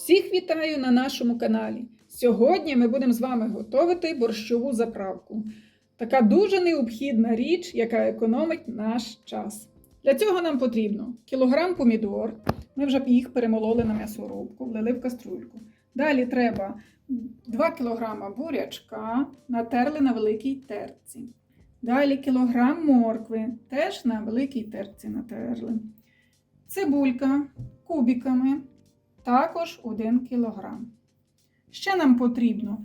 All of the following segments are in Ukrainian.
Всіх вітаю на нашому каналі. Сьогодні ми будемо з вами готувати борщову заправку. Така дуже необхідна річ, яка економить наш час. Для цього нам потрібно кілограм помідор. Ми вже їх перемололи на м'ясорубку, влили в каструльку. Далі треба 2 кг бурячка, натерли на великій терці. Далі кілограм моркви, теж на великій терці натерли. Цибулька кубиками, також 1 кг. Ще нам потрібно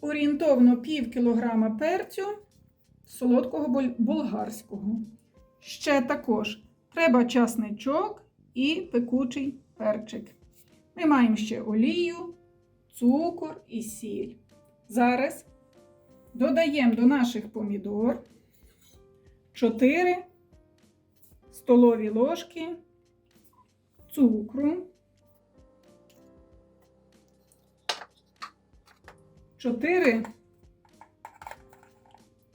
орієнтовно пів кілограма перцю солодкого болгарського. Ще також треба часничок і пекучий перчик. Ми маємо ще олію, цукор і сіль. Зараз додаємо до наших помідор 4 столові ложки цукру, 4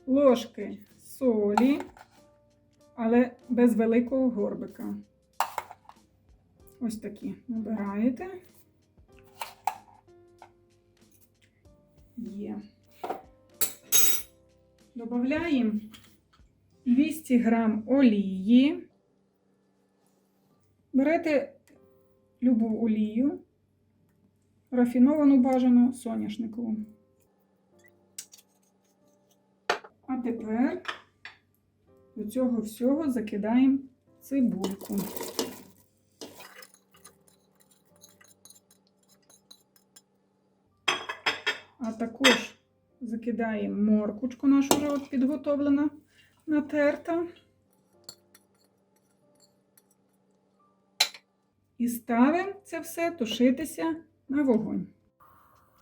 ложки солі, але без великого горбика. Ось такі набираєте. Є. Додаємо 200 грам олії. Берете любу олію, рафіновану бажану соняшникову. А тепер до цього всього закидаємо цибульку. А також закидаємо моркучку нашу вже от підготовлена, натерта. І ставимо це все тушитися на вогонь.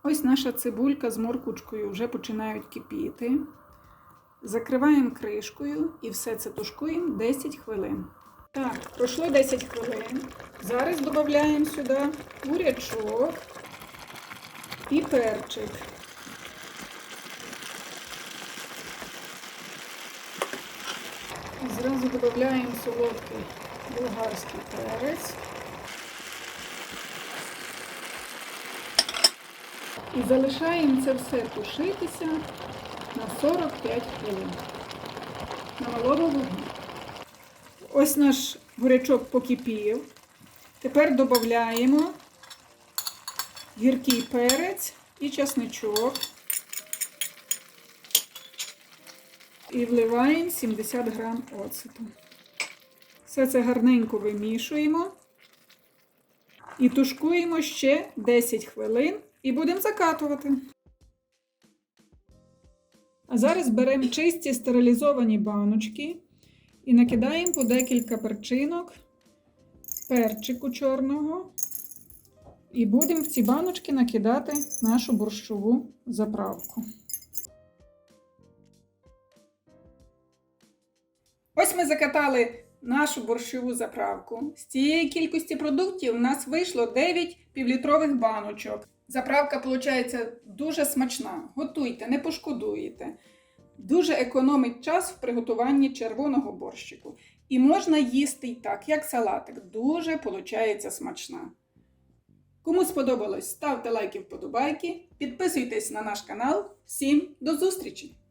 Ось наша цибулька з моркучкою вже починають кипіти. Закриваємо кришкою і все це тушкуємо 10 хвилин. Так, пройшло 10 хвилин. Зараз додаємо сюди бурячок і перчик. Зразу додаємо солодкий болгарський перець. І залишаємо це все тушитися на 45 хвилин. На малому вогні. Ось наш бурячок покипів. Тепер додаємо гіркий перець і часничок. І вливаємо 70 грам оцету. Все це гарненько вимішуємо. І тушкуємо ще 10 хвилин і будемо закатувати. А зараз беремо чисті стерилізовані баночки і накидаємо по декілька перчинок перчику чорного. І будемо в ці баночки накидати нашу борщову заправку. Ось ми закатали нашу борщову заправку. З цієї кількості продуктів у нас вийшло 9 півлітрових баночок. Заправка, виходить, дуже смачна. Готуйте, не пошкодуєте. Дуже економить час в приготуванні червоного борщику. І можна їсти і так, як салатик. Дуже виходить смачна. Кому сподобалось, ставте лайки вподобайки, підписуйтесь на наш канал. Всім до зустрічі!